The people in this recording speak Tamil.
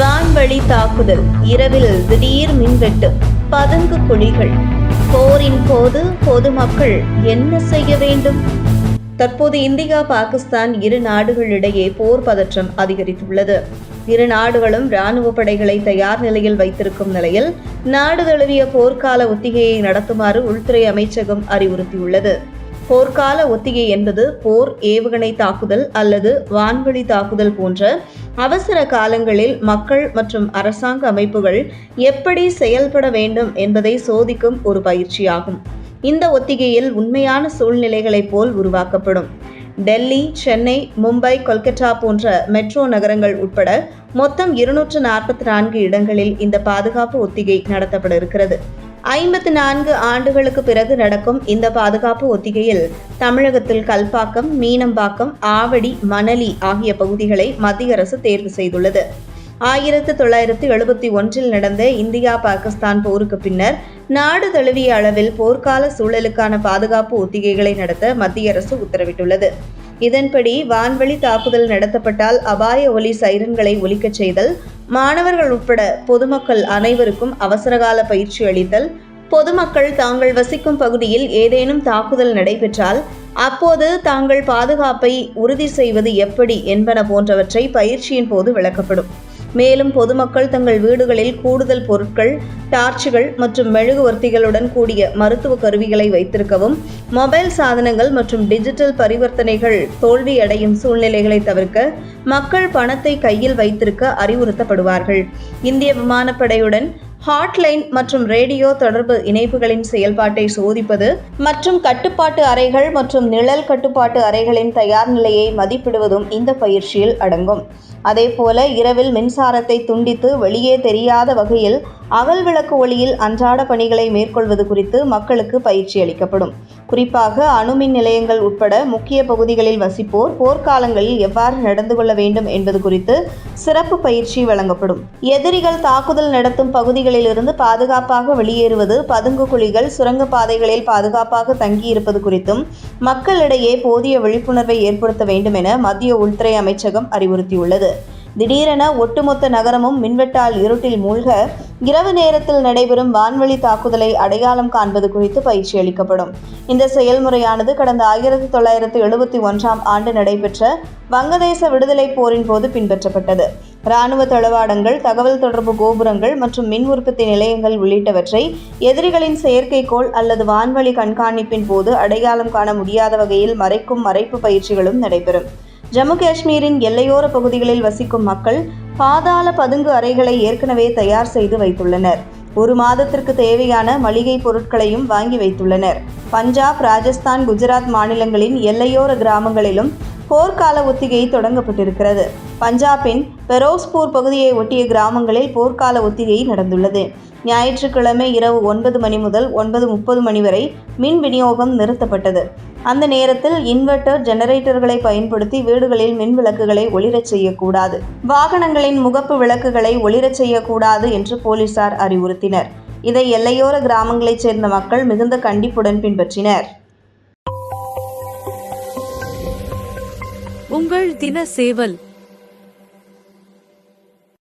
வான்வழி தாக்குதல். இரவில் திடீர் மின்வெட்டு. பதுங்கு குழிகள். போரின் போது பொதுமக்கள் என்ன செய்ய வேண்டும்? தற்போது இந்தியா பாகிஸ்தான் இரு நாடுகளிடையே போர் பதற்றம் அதிகரித்துள்ளது. இரு நாடுகளும் ராணுவ படைகளை தயார் நிலையில் வைத்திருக்கும் நிலையில் நாடு தழுவிய போர்க்கால ஒத்திகையை நடத்துமாறு உள்துறை அமைச்சகம் அறிவுறுத்தியுள்ளது. போர்க்கால ஒத்திகை என்பது போர் ஏவுகணை தாக்குதல் அல்லது வான்வழி தாக்குதல் போன்ற அவசர காலங்களில் மக்கள் மற்றும் அரசாங்க அமைப்புகள் எப்படி செயல்பட வேண்டும் என்பதை சோதிக்கும் ஒரு பயிற்சியாகும். இந்த ஒத்திகையில் உண்மையான சூழ்நிலைகளைப் போல் உருவாக்கப்படும். டெல்லி சென்னை மும்பை கொல்கட்டா போன்ற மெட்ரோ நகரங்கள் உட்பட மொத்தம் இருநூற்று நாற்பத்தி நான்கு இடங்களில் இந்த பாதுகாப்பு ஒத்திகை நடத்தப்பட இருக்கிறது. ஐம்பத்து நான்கு ஆண்டுகளுக்கு பிறகு நடக்கும் இந்த பாதுகாப்பு ஒத்திகையில் தமிழகத்தில் கல்பாக்கம் மீனம்பாக்கம் ஆவடி மணலி ஆகிய பகுதிகளை மத்திய அரசு தேர்வு செய்துள்ளது. ஆயிரத்து தொள்ளாயிரத்து எழுபத்தி ஒன்றில் நடந்த இந்தியா பாகிஸ்தான் போருக்கு பின்னர் நாடு தழுவிய அளவில் போர்க்கால சூழலுக்கான பாதுகாப்பு ஒத்திகைகளை நடத்த மத்திய அரசு உத்தரவிட்டுள்ளது. இதன்படி வான்வழி தாக்குதல் நடத்தப்பட்டால் அபாய ஒலி சைரன்களை ஒலிக்கச் செய்தல் மாணவர்கள் உட்பட பொதுமக்கள் அனைவருக்கும் அவசரகால பயிற்சி அளித்தல் பொதுமக்கள் தாங்கள் வசிக்கும் பகுதியில் ஏதேனும் தாக்குதல் நடைபெற்றால் அப்போது தாங்கள் பாதுகாப்பை உறுதி செய்வது எப்படி என்பன போன்றவற்றை பயிற்சியின் போது விளக்கப்படும். மேலும் பொதுமக்கள் தங்கள் வீடுகளில் கூடுதல் பொருட்கள் டார்ச்சுகள் மற்றும் மெழுகுவர்த்திகளுடன் கூடிய மருத்துவ கருவிகளை வைத்திருக்கவும் மொபைல் சாதனங்கள் மற்றும் டிஜிட்டல் பரிவர்த்தனைகள் தோல்வியடையும் சூழ்நிலைகளை தவிர்க்க மக்கள் பணத்தை கையில் வைத்திருக்க அறிவுறுத்தப்படுவார்கள். இந்திய விமானப்படையுடன் ஹாட்லைன் மற்றும் ரேடியோ தொடர்பு இணைப்புகளின் செயல்பாட்டை சோதிப்பது மற்றும் கட்டுப்பாட்டு அறைகள் மற்றும் நிழல் கட்டுப்பாட்டு அறைகளின் தயார் நிலையை மதிப்பிடுவதும் இந்த பயிற்சியில் அடங்கும். அதேபோல இரவில் மின்சாரத்தை துண்டித்து வெளியே தெரியாத வகையில் அகல் விளக்கு ஒளியில் அன்றாட பணிகளை மேற்கொள்வது குறித்து மக்களுக்கு பயிற்சி அளிக்கப்படும். குறிப்பாக அணுமின் நிலையங்கள் உட்பட முக்கிய பகுதிகளில் வசிப்போர் போர்க்காலங்களில் எவ்வாறு நடந்து கொள்ள வேண்டும் என்பது குறித்து சிறப்பு பயிற்சி வழங்கப்படும். எதிரிகள் தாக்குதல் நடத்தும் பகுதிகளிலிருந்து பாதுகாப்பாக வெளியேறுவது பதுங்கு குழிகள் சுரங்கப்பாதைகளில் பாதுகாப்பாக தங்கியிருப்பது குறித்தும் மக்களிடையே போதிய விழிப்புணர்வை ஏற்படுத்த வேண்டும் என மத்திய உள்துறை அமைச்சகம் அறிவுறுத்தியுள்ளது. திடீரென ஒட்டுமொத்த நகரமும் மின்வெட்டால் இருட்டில் மூழ்க இரவு நேரத்தில் நடைபெறும் வான்வழி தாக்குதலை அடையாளம் காண்பது குறித்து பயிற்சி அளிக்கப்படும். இந்த செயல்முறையானது கடந்த ஆயிரத்தி தொள்ளாயிரத்து எழுபத்தி ஒன்றாம் ஆண்டு நடைபெற்ற வங்கதேச விடுதலை போரின் போது பின்பற்றப்பட்டது. இராணுவ தளவாடங்கள் தகவல் தொடர்பு கோபுரங்கள் மற்றும் மின் உற்பத்தி நிலையங்கள் உள்ளிட்டவற்றை எதிரிகளின் செயற்கைக்கோள் அல்லது வான்வழி கண்காணிப்பின் போது அடையாளம் காண முடியாத வகையில் மறைக்கும் மறைப்பு பயிற்சிகளும் நடைபெறும். ஜம்மு காஷ்மீரின் எல்லையோர பகுதிகளில் வசிக்கும் மக்கள் பாதாள பதுங்கு அறைகளை ஏற்கனவே தயார் செய்து வைத்துள்ளனர். ஒரு மாதத்திற்கு தேவையான மளிகை பொருட்களையும் வாங்கி வைத்துள்ளனர். பஞ்சாப் ராஜஸ்தான் குஜராத் மாநிலங்களின் எல்லையோர கிராமங்களிலும் போர்க்கால ஒத்திகை தொடங்கப்பட்டிருக்கிறது. பஞ்சாபின் பெரோஸ்பூர் பகுதியை ஒட்டிய கிராமங்களில் போர்க்கால ஒத்திகை நடந்துள்ளது. ஞாயிற்றுக்கிழமை இரவு ஒன்பது மணி முதல் ஒன்பது முப்பது மணி வரை மின் விநியோகம் நிறுத்தப்பட்டது. அந்த நேரத்தில் இன்வெர்ட்டர் ஜெனரேட்டர்களை பயன்படுத்தி வீடுகளில் மின் விளக்குகளை ஒளிரச் செய்யக்கூடாது. வாகனங்களின் முகப்பு விளக்குகளை ஒளிரச் செய்யக்கூடாது என்று போலீசார் அறிவுறுத்தினர். இதை எல்லையோர கிராமங்களைச் சேர்ந்த மக்கள் மிகுந்த கண்டிப்புடன் பின்பற்றினர். உங்கள் தின சேவல்